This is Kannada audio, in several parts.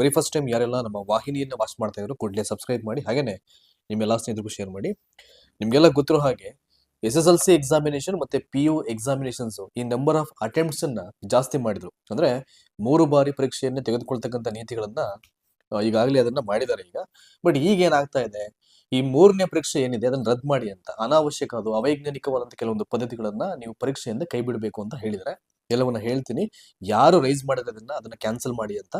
ವೆರಿ ಫಸ್ಟ್ ಟೈಮ್ ಯಾರೆಲ್ಲ ನಮ್ಮ ವಾಹಿನಿಯನ್ನು ವಾಚ್ ಮಾಡ್ತಾ ಇದ್ರು ಕೂಡಲೇ ಸಬ್ಸ್ಕ್ರೈಬ್ ಮಾಡಿ, ಹಾಗೇನೆ ನಿಮ್ಮೆಲ್ಲ ಸ್ನೇಹಿತರಿಗೂ ಶೇರ್ ಮಾಡಿ. ನಿಮಗೆಲ್ಲ ಗೊತ್ತಿರೋ ಹಾಗೆ S S L C examination ಮತ್ತೆ ಪಿ ಯು ಎಕ್ಸಾಮಿನೇಷನ್ಸ್ ಈ ನಂಬರ್ ಆಫ್ ಅಟೆಂಪ್ಟ್ಸ್ ಅನ್ನ ಜಾಸ್ತಿ ಮಾಡಿದ್ರು. ಅಂದ್ರೆ ಮೂರು ಬಾರಿ ಪರೀಕ್ಷೆಯನ್ನು ತೆಗೆದುಕೊಳ್ತಕ್ಕಂಥ ನೀತಿಗಳನ್ನ ಈಗಾಗಲೇ ಅದನ್ನ ಮಾಡಿದ್ದಾರೆ ಈಗ. ಬಟ್ ಈಗ ಏನಾಗ್ತಾ ಇದೆ? ಈ ಮೂರನೇ ಪರೀಕ್ಷೆ ಏನಿದೆ? ಅದನ್ನ ರದ್ದು ಮಾಡಿ ಅಂತ, ಅನಾವಶ್ಯಕ ಅದು ಅವೈಜ್ಞಾನಿಕವಾದಂಥ ಕೆಲವೊಂದು ಪದ್ಧತಿಗಳನ್ನ ನೀವು ಪರೀಕ್ಷೆಯಿಂದ ಕೈ ಬಿಡಬೇಕು ಅಂತ ಹೇಳಿದರೆ ಎಲ್ಲವನ್ನ ಹೇಳ್ತೀನಿ. ಯಾರು ರೈಸ್ ಮಾಡಿರೋದನ್ನ ಅದನ್ನ ಕ್ಯಾನ್ಸಲ್ ಮಾಡಿ ಅಂತ.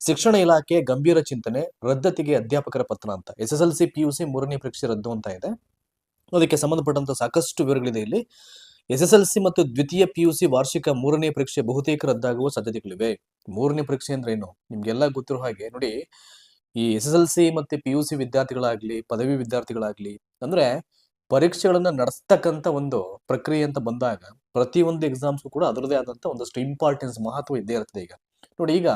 ಶಿಕ್ಷಣ ಇಲಾಖೆ ಗಂಭೀರ ಚಿಂತನೆ, ರದ್ದತಿಗೆ ಅಧ್ಯಾಪಕರ ಪತ್ರ ಅಂತ. S S L C P U C ಮೂರನೇ ಪರೀಕ್ಷೆ ರದ್ದು ಅಂತ ಇದೆ. ಅದಕ್ಕೆ ಸಂಬಂಧಪಟ್ಟಂತ ಸಾಕಷ್ಟು ವಿವರಗಳಿದೆ ಇಲ್ಲಿ. ಎಸ್ ಎಸ್ ಎಲ್ ಸಿ ಮತ್ತು ದ್ವಿತೀಯ ಪಿ ಯು ಸಿ ವಾರ್ಷಿಕ ಮೂರನೇ ಪರೀಕ್ಷೆ ಬಹುತೇಕ ರದ್ದಾಗುವ ಸಾಧ್ಯತೆಗಳಿವೆ. ಮೂರನೇ ಪರೀಕ್ಷೆ ಅಂದ್ರೆ ಏನು? ನಿಮ್ಗೆಲ್ಲ ಗೊತ್ತಿರೋ ಹಾಗೆ, ನೋಡಿ, ಈ ಎಸ್ ಎಸ್ ಎಲ್ ಸಿ ಮತ್ತೆ ಪಿ ಯು ಸಿ ವಿದ್ಯಾರ್ಥಿಗಳಾಗ್ಲಿ, ಪದವಿ ವಿದ್ಯಾರ್ಥಿಗಳಾಗ್ಲಿ, ಅಂದ್ರೆ ಪರೀಕ್ಷೆಗಳನ್ನ ನಡೆಸ್ತಕ್ಕಂಥ ಒಂದು ಪ್ರಕ್ರಿಯೆ ಅಂತ ಬಂದಾಗ ಪ್ರತಿಯೊಂದು ಎಕ್ಸಾಮ್ಸ್ಗೂ ಕೂಡ ಅದರದೇ ಆದಂತ ಒಂದಷ್ಟು ಇಂಪಾರ್ಟೆನ್ಸ್ ಮಹತ್ವ ಇದ್ದೇ ಇರ್ತದೆ ಈಗ. ನೋಡಿ ಈಗ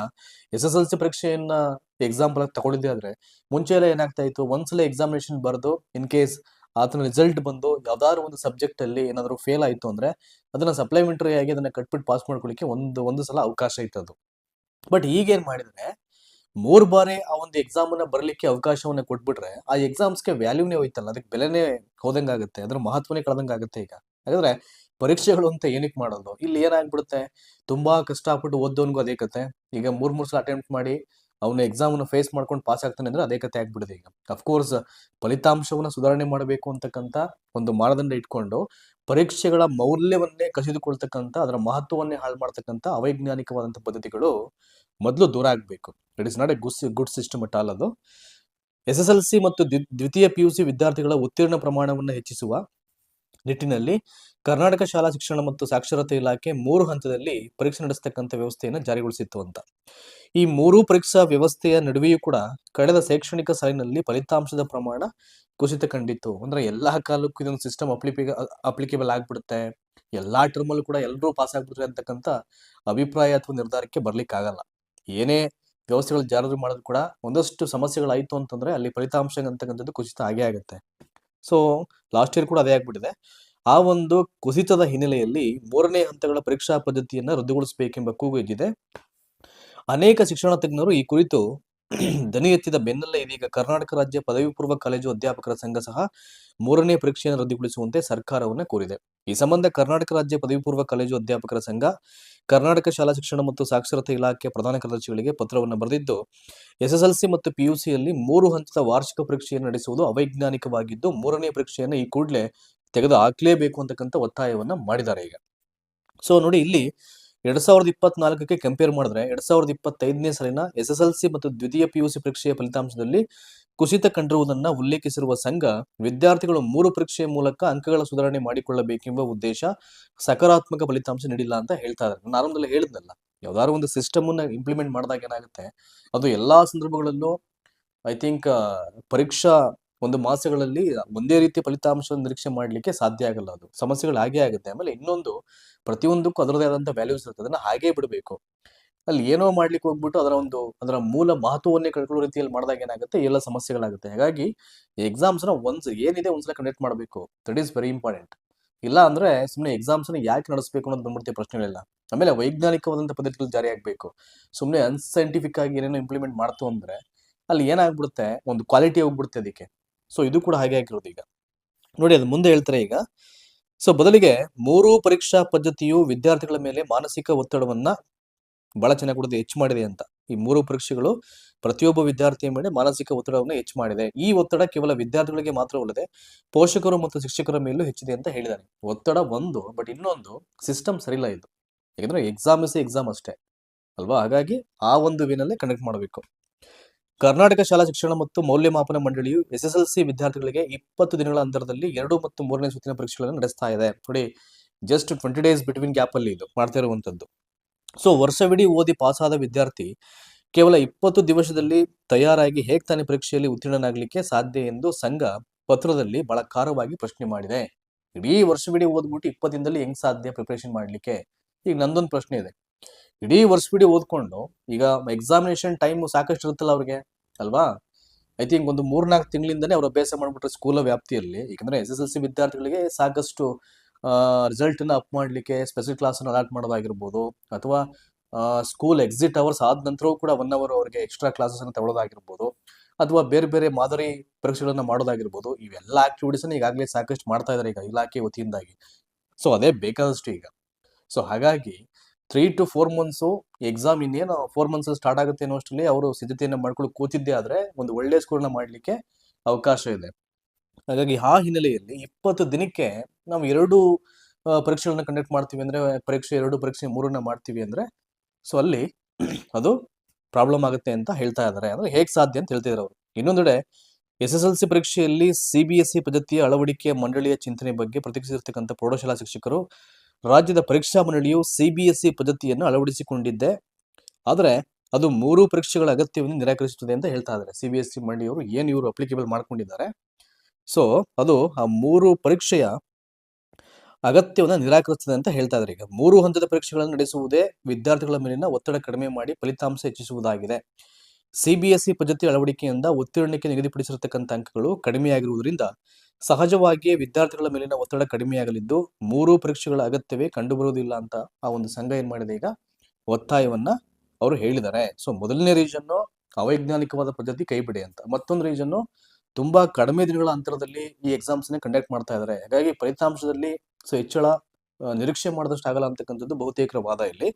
ಎಸ್ ಎಸ್ ಎಲ್ ಸಿ ಪರೀಕ್ಷೆಯನ್ನ ಎಕ್ಸಾಂಪಲ್ ಆಗಿ ತಗೊಂಡಿದ್ದೆ ಆದ್ರೆ ಮುಂಚೆ ಎಲ್ಲ ಏನಾಗ್ತಾ ಇತ್ತು? ಒಂದ್ಸಲ ಎಕ್ಸಾಮಿನೇಷನ್ ಬರೆದು ಇನ್ ಕೇಸ್ ಆತನ ರಿಸಲ್ಟ್ ಬಂದು ಯಾವ್ದಾದ್ರು ಒಂದು ಸಬ್ಜೆಕ್ಟ್ ಅಲ್ಲಿ ಏನಾದ್ರು ಫೇಲ್ ಆಯ್ತು ಅಂದ್ರೆ ಅದನ್ನ ಸಪ್ಲಿಮೆಂಟರಿ ಆಗಿ ಅದನ್ನ ಕಟ್ಬಿಟ್ಟು ಪಾಸ್ ಮಾಡ್ಕೊಳ್ಳಿಕ್ಕೆ ಒಂದು ಒಂದು ಸಲ ಅವಕಾಶ ಇತ್ತು ಅದು. ಬಟ್ ಈಗೇನ್ ಮಾಡಿದ್ರೆ ಮೂರ್ ಬಾರಿ ಆ ಒಂದು ಎಕ್ಸಾಮ್ ಅನ್ನ ಬರ್ಲಿಕ್ಕೆ ಅವಕಾಶವನ್ನ ಕೊಟ್ಬಿಟ್ರೆ ಆ ಎಕ್ಸಾಮ್ಸ್ಗೆ ವ್ಯಾಲ್ಯೂನೇ ಹೋಯ್ತಲ್ಲ. ಅದಕ್ಕೆ ಬೆಲೆನೇ ಹೋದಂಗಾಗುತ್ತೆ. ಅದ್ರ ಮಹತ್ವನೇ ಕಳೆದಂಗಾಗುತ್ತೆ ಈಗ. ಹಾಗಾದ್ರೆ ಪರೀಕ್ಷೆಗಳು ಅಂತ ಏನಕ್ಕೆ ಮಾಡೋದು? ಇಲ್ಲಿ ಏನಾಗ್ಬಿಡುತ್ತೆ? ತುಂಬಾ ಕಷ್ಟಪಟ್ಟು ಓದೋನ್ಗೂ ಅದೇ ಕತೆ. ಈಗ ಮೂರ್ ಮೂರ್ ಸಲ ಅಟೆಂಪ್ಟ್ ಮಾಡಿ ಅವನು ಎಕ್ಸಾಮ್ ಅನ್ನು ಫೇಸ್ ಮಾಡ್ಕೊಂಡು ಪಾಸ್ ಆಗ್ತಾನೆ ಅಂದ್ರೆ ಅದೇ ಕತೆ ಆಗ್ಬಿಡುತ್ತೆ ಈಗ. ಅಫ್ಕೋರ್ಸ್ ಫಲಿತಾಂಶವನ್ನ ಸುಧಾರಣೆ ಮಾಡಬೇಕು ಅಂತಕ್ಕಂತ ಒಂದು ಮಾನದಂಡ ಇಟ್ಕೊಂಡು ಪರೀಕ್ಷೆಗಳ ಮೌಲ್ಯವನ್ನೇ ಕಸಿದುಕೊಳ್ತಕ್ಕಂಥ, ಅದರ ಮಹತ್ವವನ್ನೇ ಹಾಳು ಮಾಡ್ತಕ್ಕಂಥ ಅವೈಜ್ಞಾನಿಕವಾದಂಥ ಪದ್ಧತಿಗಳು ಮೊದಲು ದೂರ ಆಗಬೇಕು. It is not a good good system at all ಅದು. ಎಸ್ ಎಸ್ ಎಲ್ ಸಿ ಮತ್ತು ದ್ವಿ- ದ್ವಿತೀಯ ಪಿ ಯು ಸಿ ವಿದ್ಯಾರ್ಥಿಗಳ ಉತ್ತೀರ್ಣ ಪ್ರಮಾಣವನ್ನು ಹೆಚ್ಚಿಸುವ ನಿಟ್ಟಿನಲ್ಲಿ ಕರ್ನಾಟಕ ಶಾಲಾ ಶಿಕ್ಷಣ ಮತ್ತು ಸಾಕ್ಷರತೆ ಇಲಾಖೆ ಮೂರು ಹಂತದಲ್ಲಿ ಪರೀಕ್ಷೆ ನಡೆಸ್ತಕ್ಕಂಥ ವ್ಯವಸ್ಥೆಯನ್ನು ಜಾರಿಗೊಳಿಸಿತ್ತು ಅಂತ. ಈ ಮೂರು ಪರೀಕ್ಷಾ ವ್ಯವಸ್ಥೆಯ ನಡುವೆಯೂ ಕೂಡ ಕಳೆದ ಶೈಕ್ಷಣಿಕ ಸಾಲಿನಲ್ಲಿ ಫಲಿತಾಂಶದ ಪ್ರಮಾಣ ಕುಸಿತ ಕಂಡಿತ್ತು. ಅಂದ್ರೆ ಎಲ್ಲಾ ಕಾಲಕ್ಕೂ ಇದೊಂದು ಸಿಸ್ಟಮ್ ಅಪ್ಲಿಪಿ ಅಪ್ಲಿಕೇಬಲ್ ಆಗ್ಬಿಡುತ್ತೆ. ಎಲ್ಲಾ ಟರ್ಮಲ್ಲೂ ಕೂಡ ಎಲ್ಲರೂ ಪಾಸ್ ಆಗ್ಬಿಡ್ತಾರೆ ಅಂತಕ್ಕಂಥ ಅಭಿಪ್ರಾಯ ಅಥವಾ ನಿರ್ಧಾರಕ್ಕೆ ಬರ್ಲಿಕ್ಕೆ ಆಗಲ್ಲ. ಏನೇ ವ್ಯವಸ್ಥೆಗಳು ಜಾರಿ ಮಾಡಿದ್ರು ಕೂಡ ಒಂದಷ್ಟು ಸಮಸ್ಯೆಗಳಾಯ್ತು ಅಂತಂದ್ರೆ ಅಲ್ಲಿ ಫಲಿತಾಂಶ ಅಂತಕ್ಕಂಥದ್ದು ಕುಸಿತ ಆಗೇ ಆಗುತ್ತೆ. ಸೊ ಲಾಸ್ಟ್ ಇಯರ್ ಕೂಡ ಅದೇ ಆಗ್ಬಿಟ್ಟಿದೆ. ಆ ಒಂದು ಕುಸಿತದ ಹಿನ್ನೆಲೆಯಲ್ಲಿ ಮೂರನೇ ಹಂತಗಳ ಪರೀಕ್ಷಾ ಪದ್ಧತಿಯನ್ನ ರದ್ದುಗೊಳಿಸಬೇಕೆಂಬ ಕೂಗು ಇದ್ದಿದೆ ಅನೇಕ ಶಿಕ್ಷಣ ತಜ್ಞರು ಈ ಕುರಿತು ದನಿ ಎತ್ತಿದ ಬೆನ್ನಲ್ಲೇ ಇದೀಗ ಕರ್ನಾಟಕ ರಾಜ್ಯ ಪದವಿ ಪೂರ್ವ ಕಾಲೇಜು ಅಧ್ಯಾಪಕರ ಸಂಘ ಸಹ ಮೂರನೇ ಪರೀಕ್ಷೆಯನ್ನು ರದ್ದುಗೊಳಿಸುವಂತೆ ಸರ್ಕಾರವನ್ನು ಕೋರಿದೆ. ಈ ಸಂಬಂಧ ಕರ್ನಾಟಕ ರಾಜ್ಯ ಪದವಿ ಪೂರ್ವ ಕಾಲೇಜು ಅಧ್ಯಾಪಕರ ಸಂಘ, ಕರ್ನಾಟಕ ಶಾಲಾ ಶಿಕ್ಷಣ ಮತ್ತು ಸಾಕ್ಷರತೆ ಇಲಾಖೆ ಪ್ರಧಾನ ಕಾರ್ಯದರ್ಶಿಗಳಿಗೆ ಪತ್ರವನ್ನು ಬರೆದಿದ್ದು, ಎಸ್ಎಸ್ಎಲ್ಸಿ ಮತ್ತು ಪಿಯುಸಿಯಲ್ಲಿ ಮೂರು ಹಂತದ ವಾರ್ಷಿಕ ಪರೀಕ್ಷೆಯನ್ನು ನಡೆಸುವುದು ಅವೈಜ್ಞಾನಿಕವಾಗಿದ್ದು, ಮೂರನೇ ಪರೀಕ್ಷೆಯನ್ನು ಈ ಕೂಡಲೇ ತೆಗೆದು ಹಾಕಲೇಬೇಕು ಅಂತಕ್ಕಂಥ ಒತ್ತಾಯವನ್ನು ಮಾಡಿದ್ದಾರೆ ಈಗ. ಸೊ ನೋಡಿ ಇಲ್ಲಿ ಎರಡ್ ಸಾವಿರದ ಇಪ್ಪತ್ನಾಲ್ಕಕ್ಕೆ ಕಂಪೇರ್ ಮಾಡಿದ್ರೆ ಎರಡ್ ಸಾವಿರದ ಇಪ್ಪತ್ತೈದನೇ ಸಾಲಿನ ಎಸ್ ಎಸ್ ಎಲ್ ಸಿ ಮತ್ತು ದ್ವಿತೀಯ ಪಿಯುಸಿ ಪರೀಕ್ಷೆಯ ಫಲಿತಾಂಶದಲ್ಲಿ ಕುಸಿತ ಕಂಡಿರುವುದನ್ನು ಉಲ್ಲೇಖಿಸಿರುವ ಸಂಘ ವಿದ್ಯಾರ್ಥಿಗಳು ಮೂರು ಪರೀಕ್ಷೆಯ ಮೂಲಕ ಅಂಕಗಳ ಸುಧಾರಣೆ ಮಾಡಿಕೊಳ್ಳಬೇಕೆಂಬ ಉದ್ದೇಶ ಸಕಾರಾತ್ಮಕ ಫಲಿತಾಂಶ ನೀಡಿಲ್ಲ ಅಂತ ಹೇಳ್ತಾ ಇದ್ದಾರೆ. ನಾನು ಆರಂಭದಲ್ಲಿ ಹೇಳಿದ್ನಲ್ಲ, ಯಾವ್ದಾದ್ರು ಒಂದು ಸಿಸ್ಟಮ್ ಅನ್ನ ಇಂಪ್ಲಿಮೆಂಟ್ ಮಾಡಿದಾಗ ಏನಾಗುತ್ತೆ? ಅದು ಎಲ್ಲಾ ಸಂದರ್ಭಗಳಲ್ಲೂ ಐ ಥಿಂಕ್ ಪರೀಕ್ಷಾ ಒಂದು ಮಾಸಗಳಲ್ಲಿ ಒಂದೇ ರೀತಿ ಫಲಿತಾಂಶ ನಿರೀಕ್ಷೆ ಮಾಡಲಿಕ್ಕೆ ಸಾಧ್ಯ ಆಗಲ್ಲ ಅದು. ಸಮಸ್ಯೆಗಳು ಹಾಗೆ ಆಗುತ್ತೆ. ಆಮೇಲೆ ಇನ್ನೊಂದು, ಪ್ರತಿಯೊಂದಕ್ಕೂ ಅದರದೇ ಆದಂಥ ವ್ಯಾಲ್ಯೂಸ್ ಇರುತ್ತೆ. ಅದನ್ನ ಹಾಗೇ ಬಿಡಬೇಕು. ಅಲ್ಲಿ ಏನೋ ಮಾಡ್ಲಿಕ್ಕೆ ಹೋಗ್ಬಿಟ್ಟು ಅದರ ಒಂದು, ಅದರ ಮೂಲ ಮಹತ್ವವನ್ನೇ ಕಳ್ಕೊಳ್ಳೋ ರೀತಿಯಲ್ಲಿ ಮಾಡಿದಾಗ ಏನಾಗುತ್ತೆ? ಎಲ್ಲ ಸಮಸ್ಯೆಗಳಾಗುತ್ತೆ. ಹಾಗಾಗಿ ಎಕ್ಸಾಮ್ಸ್ನ ಒಂದ್ಸ ಏನಿದೆ ಒಂದ್ಸಲ ಕಂಡಕ್ಟ್ ಮಾಡಬೇಕು. ದಟ್ ಈಸ್ ವೆರಿ ಇಂಪಾರ್ಟೆಂಟ್ ಇಲ್ಲ ಅಂದ್ರೆ ಸುಮ್ಮನೆ ಎಕ್ಸಾಮ್ಸ್ನ ಯಾಕೆ ನಡೆಸಬೇಕು ಅನ್ನೋದು ಬಂದ್ಬಿಡ್ತೀವಿ ಪ್ರಶ್ನೆಗಳಿಲ್ಲ. ಆಮೇಲೆ ವೈಜ್ಞಾನಿಕವಾದಂಥ ಪದ್ಧತಿಗಳು ಜಾರಿ ಆಗಬೇಕು. ಸುಮ್ಮನೆ ಅನ್ಸೈಂಟಿಫಿಕ್ ಆಗಿ ಏನೇನೋ ಇಂಪ್ಲಿಮೆಂಟ್ ಮಾಡ್ತು ಅಂದ್ರೆ ಅಲ್ಲಿ ಏನಾಗ್ಬಿಡುತ್ತೆ? ಒಂದು ಕ್ವಾಲಿಟಿ ಹೋಗ್ಬಿಡುತ್ತೆ ಅದಕ್ಕೆ. ಸೊ ಇದು ಕೂಡ ಹಾಗೆ ಆಗಿರೋದು ಈಗ. ನೋಡಿ ಅದು ಮುಂದೆ ಹೇಳ್ತಾರೆ ಈಗ. ಸೊ ಬದಲಿಗೆ ಮೂರು ಪರೀಕ್ಷಾ ಪದ್ಧತಿಯು ವಿದ್ಯಾರ್ಥಿಗಳ ಮೇಲೆ ಮಾನಸಿಕ ಒತ್ತಡವನ್ನ ಬಹಳ ಚೆನ್ನಾಗಿ ಕೂಡ ಹೆಚ್ಚು ಮಾಡಿದೆ ಅಂತ. ಈ ಮೂರು ಪರೀಕ್ಷೆಗಳು ಪ್ರತಿಯೊಬ್ಬ ವಿದ್ಯಾರ್ಥಿಯ ಮೇಲೆ ಮಾನಸಿಕ ಒತ್ತಡವನ್ನು ಹೆಚ್ಚು ಮಾಡಿದೆ. ಈ ಒತ್ತಡ ಕೇವಲ ವಿದ್ಯಾರ್ಥಿಗಳಿಗೆ ಮಾತ್ರವಲ್ಲದೆ ಪೋಷಕರು ಮತ್ತು ಶಿಕ್ಷಕರ ಮೇಲೂ ಹೆಚ್ಚಿದೆ ಅಂತ ಹೇಳಿದ್ದಾರೆ. ಒತ್ತಡ ಒಂದು, ಬಟ್ ಇನ್ನೊಂದು ಸಿಸ್ಟಮ್ ಸರಿಯಿಲ್ಲ ಇದು. ಯಾಕಂದ್ರೆ ಎಕ್ಸಾಮ್ ಇಸ್ ಎಕ್ಸಾಮ್ ಅಷ್ಟೇ. ಅಲ್ವಾ? ಹಾಗಾಗಿ ಆ ಒಂದು ವೇನಲ್ಲೇ ಕಂಡಕ್ಟ್ ಮಾಡಬೇಕು. ಕರ್ನಾಟಕ ಶಾಲಾ ಶಿಕ್ಷಣ ಮತ್ತು ಮೌಲ್ಯಮಾಪನ ಮಂಡಳಿಯು ಎಸ್ ಎಸ್ ಎಲ್ ಸಿ ವಿದ್ಯಾರ್ಥಿಗಳಿಗೆ ಇಪ್ಪತ್ತು ದಿನಗಳ ಅಂತರದಲ್ಲಿ ಎರಡು ಮತ್ತು ಮೂರನೇ ಸುತ್ತಿನ ಪರೀಕ್ಷೆಗಳನ್ನು ನಡೆಸ್ತಾ ಇದೆ. ನೋಡಿ just twenty days between gap ಅಲ್ಲಿ ಇದು ಮಾಡ್ತಾ ಇರುವಂತದ್ದು ಸೊ ವರ್ಷವಿಡೀ ಓದಿ ಪಾಸಾದ ವಿದ್ಯಾರ್ಥಿ ಕೇವಲ ಇಪ್ಪತ್ತು ದಿವಸದಲ್ಲಿ ತಯಾರಾಗಿ ಹೇಗೆ ತಾನೇ ಪರೀಕ್ಷೆಯಲ್ಲಿ ಉತ್ತೀರ್ಣನಾಗಲಿಕ್ಕೆ ಸಾಧ್ಯ ಎಂದು ಸಂಘ ಪತ್ರದಲ್ಲಿ ಬಹಳ ಖಾರವಾಗಿ ಪ್ರಶ್ನೆ ಮಾಡಿದೆ. ಇಡೀ ವರ್ಷವಿಡೀ ಓದ್ಬಿಟ್ಟು ಇಪ್ಪತ್ತು ದಿನದಲ್ಲಿ ಹೆಂಗ್ ಸಾಧ್ಯ ಪ್ರಿಪರೇಷನ್ ಮಾಡ್ಲಿಕ್ಕೆ? ಈಗ ನಂದೊಂದು ಪ್ರಶ್ನೆ ಇದೆ. ಇಡೀ ವರ್ಷವಿಡೀ ಓದ್ಕೊಂಡು, ಈಗ ಎಕ್ಸಾಮಿನೇಷನ್ ಟೈಮ್ ಸಾಕಷ್ಟು ಇರುತ್ತಲ್ಲ ಅವ್ರಿಗೆ, ಅಲ್ವಾ? ಐ ಥಿಂಕ್ ಒಂದು ಮೂರ್ನಾಲ್ಕು ತಿಂಗಳಿಂದನೇ ಅವರು ಅಭ್ಯಾಸ ಮಾಡ್ಬಿಟ್ರೆ ಸ್ಕೂಲ್ ವ್ಯಾಪ್ತಿಯಲ್ಲಿ. ಯಾಕಂದ್ರೆ ಎಸ್ ಎಸ್ ಎಲ್ ಸಿ ವಿದ್ಯಾರ್ಥಿಗಳಿಗೆ ಸಾಕಷ್ಟು ರಿಸಲ್ಟ್ ಅಪ್ ಮಾಡ್ಲಿಕ್ಕೆ ಸ್ಪೆಷಲ್ ಕ್ಲಾಸ್ ಅಲಾಟ್ ಮಾಡೋದಾಗಿರ್ಬೋದು, ಅಥವಾ ಸ್ಕೂಲ್ ಎಕ್ಸಿಟ್ ಅವರ್ಸ್ ಆದ ನಂತರವೂ ಕೂಡ ಒನ್ ಅವರ್ ಅವರಿಗೆ ಎಕ್ಸ್ಟ್ರಾ ಕ್ಲಾಸಸ್ ಅನ್ನು ತಗೊಳ್ಳೋದಾಗಿರ್ಬೋದು ಅಥವಾ ಬೇರೆ ಬೇರೆ ಮಾದರಿ ಪರೀಕ್ಷೆಗಳನ್ನ ಮಾಡೋದಾಗಿರ್ಬೋದು, ಇವೆಲ್ಲ ಆಕ್ಟಿವಿಟೀಸ್ ಈಗಾಗಲೇ ಸಾಕಷ್ಟು ಮಾಡ್ತಾ ಇದ್ದಾರೆ ಈಗ ಇಲಾಖೆ ವತಿಯಿಂದಾಗಿ. ಸೊ ಅದೇ ಬೇಕಾದಷ್ಟು ಈಗ. ಸೊ ಹಾಗಾಗಿ three two four months exam ಇನ್ನೇನು ಫೋರ್ ಮಂತ್ಸ್ ಸ್ಟಾರ್ಟ್ ಆಗುತ್ತೆ ಅನ್ನೋ ಅಷ್ಟರಲ್ಲಿ ಅವರು ಸಿದ್ಧತೆಯನ್ನು ಮಾಡ್ಕೊಂಡು ಕೂತಿದ್ದೆ ಆದರೆ ಒಂದು ಒಳ್ಳೆ ಸ್ಕೋರ್ನ ಮಾಡಲಿಕ್ಕೆ ಅವಕಾಶ ಇದೆ. ಹಾಗಾಗಿ ಆ ಹಿನ್ನೆಲೆಯಲ್ಲಿ ಇಪ್ಪತ್ತು ದಿನಕ್ಕೆ ನಾವು ಎರಡು ಆ, ಪರೀಕ್ಷೆಗಳನ್ನ ಕಂಡಕ್ಟ್ ಮಾಡ್ತೀವಿ ಅಂದ್ರೆ ಪರೀಕ್ಷೆ ಎರಡು ಪರೀಕ್ಷೆ ಮೂರನ್ನ ಮಾಡ್ತೀವಿ ಅಂದ್ರೆ ಸೊ ಅಲ್ಲಿ ಅದು ಪ್ರಾಬ್ಲಮ್ ಆಗುತ್ತೆ ಅಂತ ಹೇಳ್ತಾ ಇದ್ದಾರೆ. ಅಂದ್ರೆ ಹೇಗೆ ಸಾಧ್ಯ ಅಂತ ಹೇಳ್ತಿದ್ರು ಅವರು. ಇನ್ನೊಂದೆಡೆ ಎಸ್ ಎಸ್ ಎಲ್ ಸಿ ಪರೀಕ್ಷೆಯಲ್ಲಿ ಸಿ ಬಿ ಎಸ್ ಸಿ ಪದ್ಧತಿಯ ಅಳವಡಿಕೆ ಮಂಡಳಿಯ ಚಿಂತನೆ ಬಗ್ಗೆ ಪ್ರತಿಕ್ರಿಯಿಸಿರ್ತಕ್ಕಂಥ ಪ್ರೌಢಶಾಲಾ ಶಿಕ್ಷಕರು ರಾಜ್ಯದ ಪರೀಕ್ಷಾ ಮಂಡಳಿಯು ಸಿಬಿಎಸ್ಇ ಪದ್ಧತಿಯನ್ನು ಅಳವಡಿಸಿಕೊಂಡಿದ್ದೆ ಆದರೆ ಅದು ಮೂರು ಪರೀಕ್ಷೆಗಳ ಅಗತ್ಯವನ್ನು ನಿರಾಕರಿಸುತ್ತದೆ ಅಂತ ಹೇಳ್ತಾ ಇದ್ದಾರೆ. ಸಿ ಬಿ ಎಸ್ ಸಿ ಮಂಡಳಿಯವರು ಏನು ಇವರು ಅಪ್ಲಿಕೇಬಲ್ ಮಾಡ್ಕೊಂಡಿದ್ದಾರೆ. ಸೊ ಅದು ಆ ಮೂರು ಪರೀಕ್ಷೆಯ ಅಗತ್ಯವನ್ನು ನಿರಾಕರಿಸುತ್ತದೆ ಅಂತ ಹೇಳ್ತಾ ಇದ್ದಾರೆ. ಈಗ ಮೂರು ಹಂತದ ಪರೀಕ್ಷೆಗಳನ್ನು ನಡೆಸುವುದೇ ವಿದ್ಯಾರ್ಥಿಗಳ ಮೇಲಿನ ಒತ್ತಡ ಕಡಿಮೆ ಮಾಡಿ ಫಲಿತಾಂಶ ಹೆಚ್ಚಿಸುವುದಾಗಿದೆ. ಸಿ ಬಿ ಎಸ್ ಇ ಪದ್ಧತಿ ಅಳವಡಿಕೆಯಿಂದ ಉತ್ತೀರ್ಣಕ್ಕೆ ನಿಗದಿಪಡಿಸಿರತಕ್ಕಂಥ ಅಂಕಗಳು ಕಡಿಮೆಯಾಗಿರುವುದರಿಂದ ಸಹಜವಾಗಿಯೇ ವಿದ್ಯಾರ್ಥಿಗಳ ಮೇಲಿನ ಒತ್ತಡ ಕಡಿಮೆಯಾಗಲಿದ್ದು ಮೂರು ಪರೀಕ್ಷೆಗಳ ಅಗತ್ಯವೇ ಕಂಡುಬರುವುದಿಲ್ಲ ಅಂತ ಆ ಒಂದು ಸಂಘ ಏನ್ ಮಾಡಿದೆ ಈಗ? ಒತ್ತಾಯವನ್ನ ಅವರು ಹೇಳಿದ್ದಾರೆ ಸೊ ಮೊದಲನೇ ರೀಸನ್ನು ಅವೈಜ್ಞಾನಿಕವಾದ ಪದ್ಧತಿ ಕೈಬಿಡಿ ಅಂತ. ಮತ್ತೊಂದು ರೀಸನ್ನು ತುಂಬಾ ಕಡಿಮೆ ದಿನಗಳ ಅಂತರದಲ್ಲಿ ಈ ಎಕ್ಸಾಮ್ಸ್ನ ಕಂಡಕ್ಟ್ ಮಾಡ್ತಾ ಇದ್ದಾರೆ ಹಾಗಾಗಿ ಫಲಿತಾಂಶದಲ್ಲಿ ಸೊ, ಹೆಚ್ಚಳ ನಿರೀಕ್ಷೆ ಮಾಡಿದಷ್ಟು ಆಗಲ್ಲ ಅಂತಕ್ಕಂಥದ್ದು ಬಹುತೇಕರ ವಾದ ಇಲ್ಲಿ.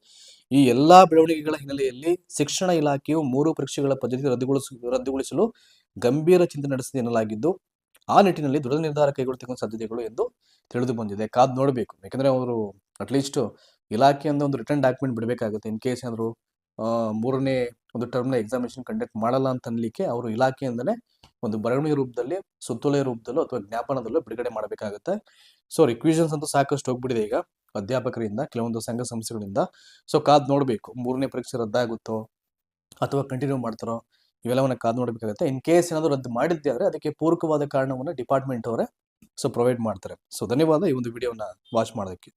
ಈ ಎಲ್ಲಾ ಬೆಳವಣಿಗೆಗಳ ಹಿನ್ನೆಲೆಯಲ್ಲಿ ಶಿಕ್ಷಣ ಇಲಾಖೆಯು ಮೂರು ಪರೀಕ್ಷೆಗಳ ಪದ್ಧತಿ ರದ್ದುಗೊಳಿಸ, ರದ್ದುಗೊಳಿಸಲು ಗಂಭೀರ ಚಿಂತನೆ ನಡೆಸಿದೆ ಎನ್ನಲಾಗಿದ್ದು ಆ ನಿಟ್ಟಿನಲ್ಲಿ ದೃಢ ನಿರ್ಧಾರ ಕೈಗೊಳ್ತಕ್ಕಂಥ ಸಾಧ್ಯತೆಗಳು ಎಂದು ತಿಳಿದು ಬಂದಿದೆ. ಕಾದ್ ನೋಡಬೇಕು. ಯಾಕಂದ್ರೆ ಅವರು ಅಟ್ಲೀಸ್ಟ್ ಇಲಾಖೆಯಿಂದ ಒಂದು ರಿಟರ್ನ್ ಡಾಕ್ಯುಮೆಂಟ್ ಬಿಡಬೇಕಾಗುತ್ತೆ. ಇನ್ ಕೇಸ್ ಏನಾದ್ರು ಮೂರನೇ ಒಂದು ಟರ್ಮ್ನ ಎಕ್ಸಾಮಿನೇಷನ್ ಕಂಡಕ್ಟ್ ಮಾಡಲ್ಲ ಅಂತ ಅನ್ಲಿಕ್ಕೆ ಅವರು ಇಲಾಖೆಯಿಂದಲೇ ಒಂದು ಬರವಣಿಗೆ ರೂಪದಲ್ಲಿ, ಸುತ್ತೋಲೆ ರೂಪದಲ್ಲೋ ಅಥವಾ ಜ್ಞಾಪನದಲ್ಲೋ ಬಿಡುಗಡೆ ಮಾಡಬೇಕಾಗುತ್ತೆ. ಸೊ ರಿಕ್ವಿಷನ್ಸ್ ಅಂತೂ ಸಾಕಷ್ಟು ಹೋಗ್ಬಿಟ್ಟಿದೆ ಈಗ ಅಧ್ಯಾಪಕರಿಂದ, ಕೆಲವೊಂದು ಸಂಘ ಸಂಸ್ಥೆಗಳಿಂದ. ಸೊ ಕಾದ್ ನೋಡಬೇಕು. ಮೂರನೇ ಪರೀಕ್ಷೆ ರದ್ದಾಗುತ್ತೋ ಅಥವಾ ಕಂಟಿನ್ಯೂ ಮಾಡ್ತಾರೋ? ಇವೆಲ್ಲವನ್ನ ಕಾದ್ ನೋಡಬೇಕಾಗುತ್ತೆ. ಇನ್ ಕೇಸ್ ಏನಾದರೂ ರದ್ದು ಮಾಡಿದ್ದೆ ಆದರೆ ಅದಕ್ಕೆ ಪೂರಕವಾದ ಕಾರಣವನ್ನು ಡಿಪಾರ್ಟ್ಮೆಂಟ್ ಅವರೇ ಸೊ ಪ್ರೊವೈಡ್ ಮಾಡ್ತಾರೆ. ಸೊ ಧನ್ಯವಾದ ಈ ಒಂದು ವಿಡಿಯೋನ ವಾಚ್ ಮಾಡೋದಕ್ಕೆ.